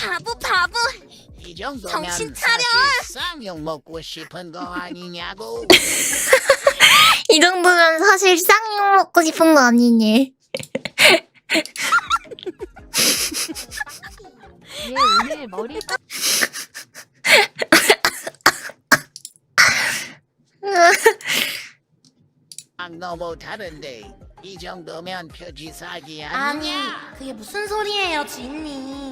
바보 바보 이 정도면 정신 차려! 사실 쌍욕 먹고 싶은 거 아니냐고. 이 정도면 사실 쌍욕 먹고 싶은 거 아니니? 얘 오늘 머리 아, 너무 다른데 이 정도면 표지 사기 아니 아니냐? 그게 무슨 소리예요 주인님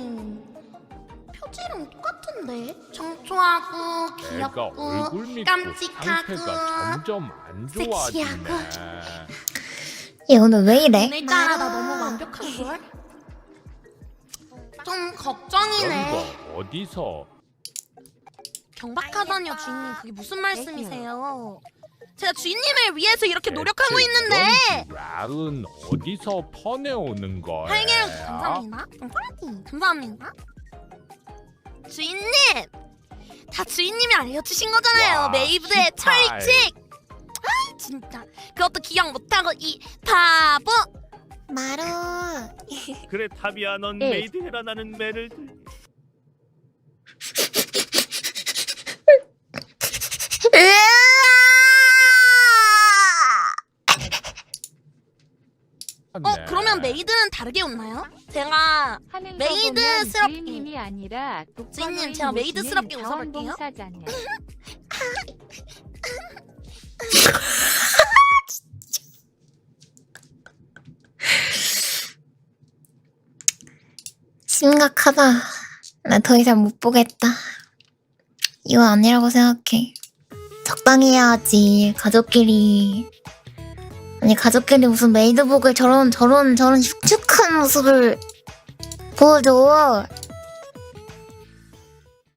표지랑 똑같은데? 청초하고 내가 귀엽고 얼굴 믿고 깜찍하고 상태가 점점 안 섹시하고. 좋아지네. 얘 오늘 왜 이래? 오늘따라 나 너무 완벽한 걸? 좀 그런 걱정이네. 거 어디서? 경박하다니요 주인님. 그게 무슨 말씀이세요? 제가 주인님을 위해서 이렇게 노력하고 대체 있는데. 락은 어디서 퍼내오는 거야? 활개를 감사합니다. 응, 파이팅 감사합니다 주인님! 다 주인님이 알려주신 거잖아요. 와, 메이브의. 철칙! 아 진짜. 그것도 기억 못하고 이 바보! 마루. 그래 타비야. 넌 예. 메이드 해라. 나는 매를 들- 어 네. 그러면 메이드는 다르게 웃나요? 제가 메이드스럽게. 주인님이 아니라 주인님, 제가 메이드스럽게 웃어볼게요. 심각하다. 나 더 이상 못 보겠다. 이거 아니라고 생각해. 적당히 해야지. 가족끼리. 아니 가족끼리 무슨 메이드복을 저런 저런 저런 흉측한 모습을 보여줘.